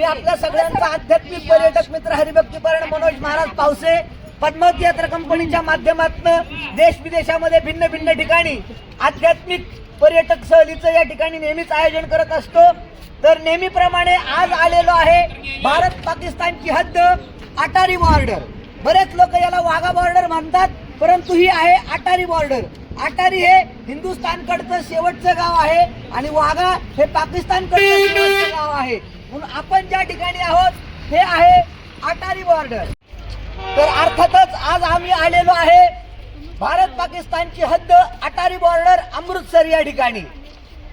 मी आपल्या सगळ्यांचा आध्यात्मिक पर्यटक मित्र हरिभक्तीपरायण मनोज महाराज पावसे पद्मावती यात्रा कंपनीच्या माध्यमातून देश विदेशामध्ये भिन्न भिन्न ठिकाणी आध्यात्मिक पर्यटक सहलीचं या ठिकाणी नेहमीच आयोजन करत असतो. तर नेहमीप्रमाणे आज आलेलो आहे भारत पाकिस्तानची हद्द अटारी बॉर्डर. बरेच लोक याला वाघा बॉर्डर म्हणतात परंतु ही आहे अटारी बॉर्डर. अटारी हे हिंदुस्थानकडचं शेवटचं गाव आहे आणि वाघा हे पाकिस्तानकडचं शेवटचं गाव आहे. म्हणून आपण ज्या ठिकाणी आहोत हे आहे अटारी बॉर्डर. तर अर्थातच आज आम्ही आलेलो आहे भारत पाकिस्तानची हद्द अटारी बॉर्डर अमृतसर या ठिकाणी.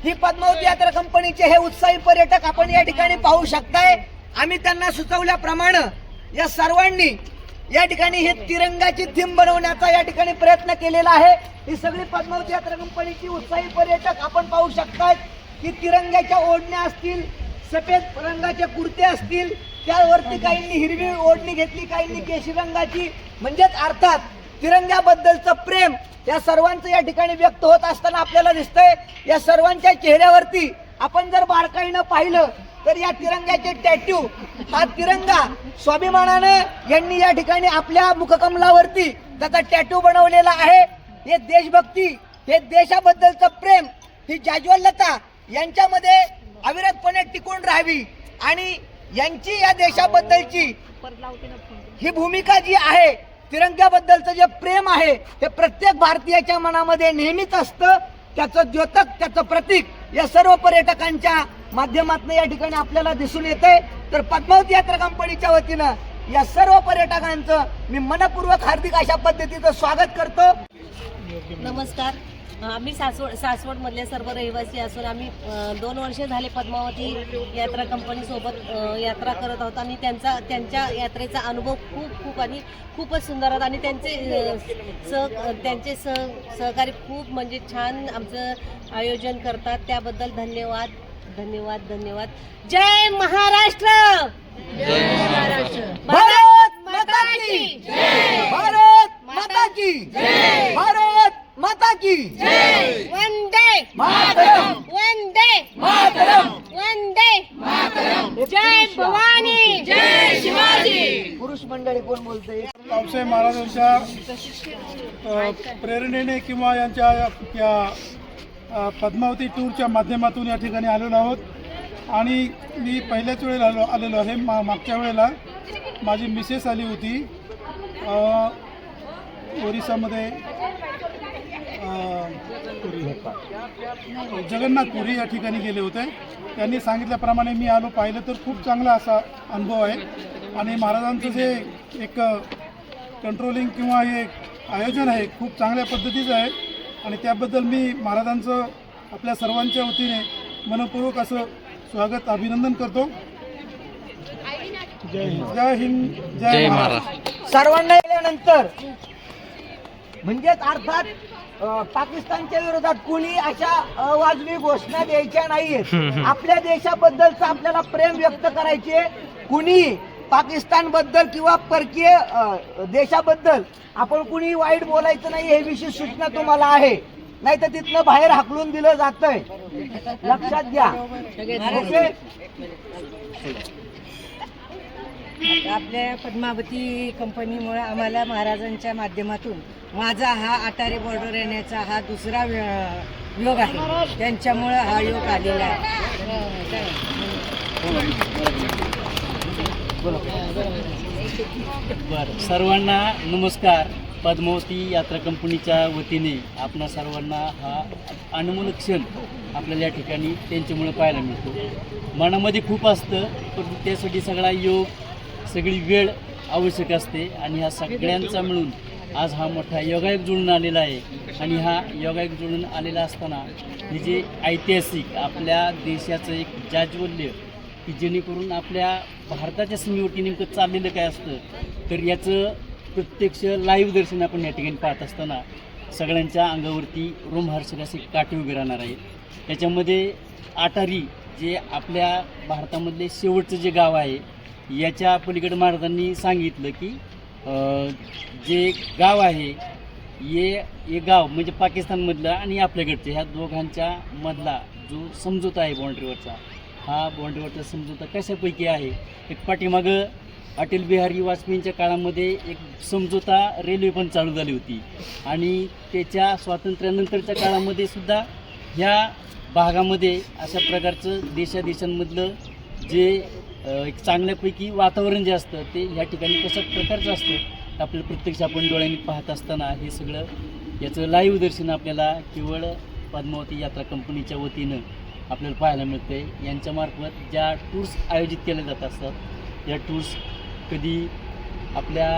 ही पद्मावती यात्रा कंपनीचे हे उत्साही पर्यटक आपण या ठिकाणी पाहू शकताय. आम्ही त्यांना सुचवल्याप्रमाणे या सर्वांनी या ठिकाणी हे तिरंगाची थीम बनवण्याचा या ठिकाणी प्रयत्न केलेला आहे. ही सगळी पद्मावती यात्रा कंपनीची उत्साही पर्यटक आपण पाहू शकताय. की तिरंग्याच्या ओढण्या असतील सफेद रंगाचे कुर्ते असतील त्यावरती काहींनी हिरवी ओढणी घेतली काहींनी केशरी रंगाची. म्हणजेच अर्थात तिरंग्याबद्दलचं प्रेम या सर्वांचं या ठिकाणी व्यक्त होत असताना आपल्याला दिसतंय. या सर्वांच्या चेहऱ्यावरती आपण जर बारकाईनं पाहिलं तर या तिरंग्याचे टॅट्यू हा तिरंगा स्वाभिमानानं यांनी या ठिकाणी आपल्या मुखकमलावरती त्याचा टॅटू बनवलेला आहे. हे देशभक्ती हे देशाबद्दलचं प्रेम ही जाज्वल्यता यांच्यामध्ये अविरतपणे टिकून राहावी. आणि यांची या देशाबद्दलची ही भूमिका जी आहे तिरंग्याबद्दलचं जे प्रेम आहे ते प्रत्येक भारतीयाच्या मनामध्ये नेहमीच असतं. त्याचं द्योतक त्याचं प्रतीक या सर्व पर्यटकांच्या माध्यमातून या ठिकाणी आपल्याला दिसून येते तर पद्मावती यात्रा कंपनीच्या वतीनं या सर्व पर्यटकांचं मी मनपूर्वक हार्दिक अशा पद्धतीचं स्वागत करतो. नमस्कार. आम्ही सासवड सासवडमधले सर्व रहिवासी असून आम्ही दोन वर्षे झाले पद्मावती यात्रा कंपनीसोबत यात्रा करत आहोत. आणि त्यांचा त्यांच्या यात्रेचा अनुभव खूप खूप आणि खूपच सुंदर होता आणि त्यांचे सह त्यांचे सह सहकारी खूप म्हणजे छान आमचं आयोजन करतात. त्याबद्दल धन्यवाद. धन्यवाद धन्यवाद. जय महाराष्ट्र. भारत माता की भारत माता की भारत माता की वंदे. मातरम. वंदे. मातरम. वंदे. जय भवानी. जय शिवाजी. पुरुष मंडळी कोण बोलते? पावसे महाराजांच्या प्रेरणेने किंवा यांच्या या पद्मावती टूरच्या माध्यमातून या ठिकाणी आलेलो आहोत. आणि मी पहिल्याच वेळेला आलो आलेलो आहे मा मागच्या वेळेला. माझी मिसेस आली होती. ओरिसामध्ये अ, जगन्नाथपुरी या ठिकाणी गेले होते. त्यांनी सांगितल्याप्रमाणे मी आलो पाहिलं तर खूप चांगला असा अनुभव आहे. आणि महाराजांचं जे एक कंट्रोलिंग किंवा हे आयोजन आहे खूप चांगल्या पद्धतीचं आहे. आणि त्याबद्दल मी महाराजांचं आपल्या सर्वांच्या वतीने मनपूर्वक असं स्वागत अभिनंदन करतो. जय हिंद. जय हिंद जय महाराष्ट्र सर्वांना गेल्यानंतर म्हणजेच अर्थात पाकिस्तानच्या विरोधात कुणी अशा अवाजवी घोषणा द्यायच्या नाहीयेत. आपल्या देशाबद्दलचं आपल्याला प्रेम व्यक्त करायचे. कुणी पाकिस्तानबद्दल किंवा परकीय देशाबद्दल आपण कुणी वाईट बोलायचं नाही हे विशेष सूचना तुम्हाला आहे. नाही तर तिथनं बाहेर हाकलून दिलं जातंय. लक्षात घ्या. ओके? आपल्या पद्मावती कंपनीमुळे आम्हाला महाराजांच्या माध्यमातून माझा हा अटारी बॉर्डर येण्याचा हा दुसरा योग आहे. त्यांच्यामुळं हा योग आलेला आहे. बरं सर्वांना नमस्कार. पद्मावती यात्रा कंपनीच्या वतीने आपणा सर्वांना हा अनमोल क्षण आपल्याला या ठिकाणी त्यांच्यामुळे पाहायला मिळतो. मनामध्ये खूप असतं पण त्यासाठी सगळा योग सगळी वेळ आवश्यक असते आणि ह्या सगळ्यांचा मिळून आज हा मोठा योगायोग जुळून आलेला आहे. आणि हा योगायोग जुळून आलेला असताना हे जे ऐतिहासिक आपल्या देशाचं एक जाज्वल्य की जेणेकरून आपल्या भारताच्या सीमेवरती नेमकं चाललेलं काय असतं तर याचं प्रत्यक्ष लाईव्ह दर्शन आपण या ठिकाणी पाहत असताना सगळ्यांच्या अंगावरती रोमहर्षक असे काटे उभे राहणार आहेत. त्याच्यामध्ये आटारी जे आपल्या भारतामधले शेवटचं जे गाव आहे याच्या पलीकडे महाराजांनी सांगितलं की जे गाव आहे ये हे गाव म्हणजे पाकिस्तानमधलं आणि आपल्याकडचं ह्या दोघांच्या मधला जो समजोता आहे बाउंड्रीवरचा हा बाँड्रीवरचा समजूता समजोता कशापैकी आहे? एक पाठीमागं अटल बिहारी वाजपेयींच्या काळामध्ये एक समझोता रेल्वे पण चालू झाली होती. आणि त्याच्या स्वातंत्र्यानंतरच्या काळामध्ये सुद्धा ह्या भागामध्ये अशा प्रकारचं देशादेशांमधलं जे एक चांगल्यापैकी वातावरण जे असतं ते ह्या ठिकाणी कशा प्रकारचं असतं आपल्याला प्रत्यक्ष आपण डोळ्यांनी पाहत असताना हे सगळं याचं लाईव्ह दर्शन आपल्याला केवळ पद्मावती यात्रा कंपनीच्या वतीनं आपल्याला पाहायला मिळते यांच्यामार्फत ज्या टूर्स आयोजित केल्या जात असतात या टूर्स कधी आपल्या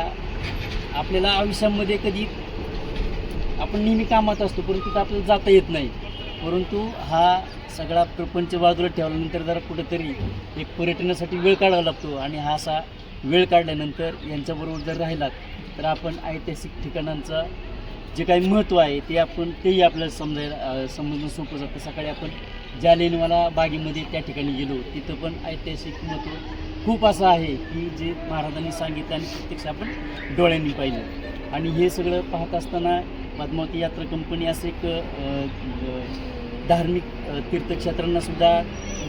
आपल्याला आयुष्यामध्ये कधी आपण नेहमी कामात असतो परंतु आपल्याला जाता येत नाही. परंतु हा सगळा प्रपंच बाजूला ठेवल्यानंतर जरा कुठंतरी एक पर्यटनासाठी वेळ काढावा लागतो आणि हा असा वेळ काढल्यानंतर यांच्याबरोबर जर राहिलात तर आपण ऐतिहासिक ठिकाणांचा जे काही महत्त्व आहे ते आपण तेही आपल्याला समजायला समजणं सोपं जातं. सकाळी आपण जालेनवाला बागेमध्ये त्या ठिकाणी गेलो. तिथं पण ऐतिहासिक महत्त्व खूप असं आहे की जे महाराजांनी सांगितलं आणि प्रत्यक्ष आपण डोळ्यांनी पाहिलं. आणि हे सगळं पाहत असताना पद्मावती यात्रा कंपनी असं एक धार्मिक तीर्थक्षेत्रांना सुद्धा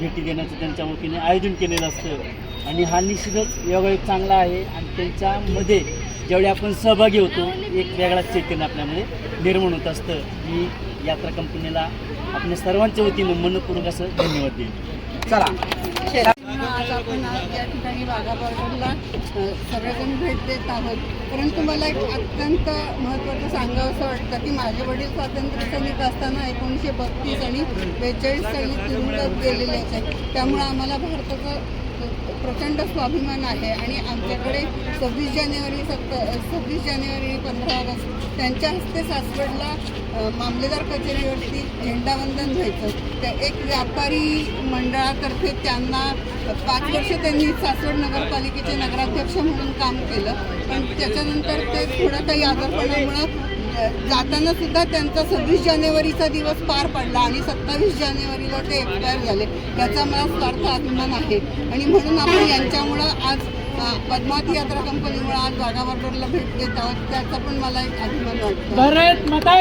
भेटी देण्याचं त्यांच्या वतीने आयोजन केलेलं असतं. आणि हा निश्चितच योगायोग चांगला आहे. आणि त्यांच्यामध्ये ज्यावेळी आपण सहभागी होतो एक वेगळाच चैतन्य आपल्यामध्ये निर्माण होत असतं. मी यात्रा कंपनीला आपल्या सर्वांच्या वतीनं मनपूर्वक असं धन्यवाद देईन. चला. आज आपण आज या ठिकाणी वाघा बॉर्डरला सगळेजण भेट देत आहोत. परंतु मला एक अत्यंत महत्त्वाचं सांगावं असं वाटतं की माझे वडील स्वातंत्र्य सैनिक असताना एकोणीसशे बत्तीस आणि बेचाळीस साली तुरुंगात गेलेले आहेत. त्यामुळे आम्हाला भारताचं प्रचंड स्वाभिमान आहे आणि आमच्याकडे सव्वीस जानेवारी सत्त सव्वीस जानेवारी पंधरा ऑगस्ट त्यांच्या हस्ते सासवडला मामलेदार कचेरीवरती झेंडावंदन व्हायचं. त्या एक व्यापारी मंडळातर्फे त्यांना पाच वर्ष त्यांनी सासवड नगरपालिकेचे नगराध्यक्ष म्हणून काम केलं. पण त्याच्यानंतर ते थोडं काही आजारपणामुळं जाताना सुद्धा त्यांचा सव्वीस जानेवारीचा दिवस पार पडला आणि सत्तावीस जानेवारीला ते एक्सपायर झाले. याचा मला स्वार्थ अभिमान आहे. आणि म्हणून आपण यांच्यामुळं आज अ, पद्मावती यात्रा कंपनीमुळे आज वाघा बॉर्डरला भेट देत आहोत. त्याचा पण मला एक अभिमान वाटतो. भारत माता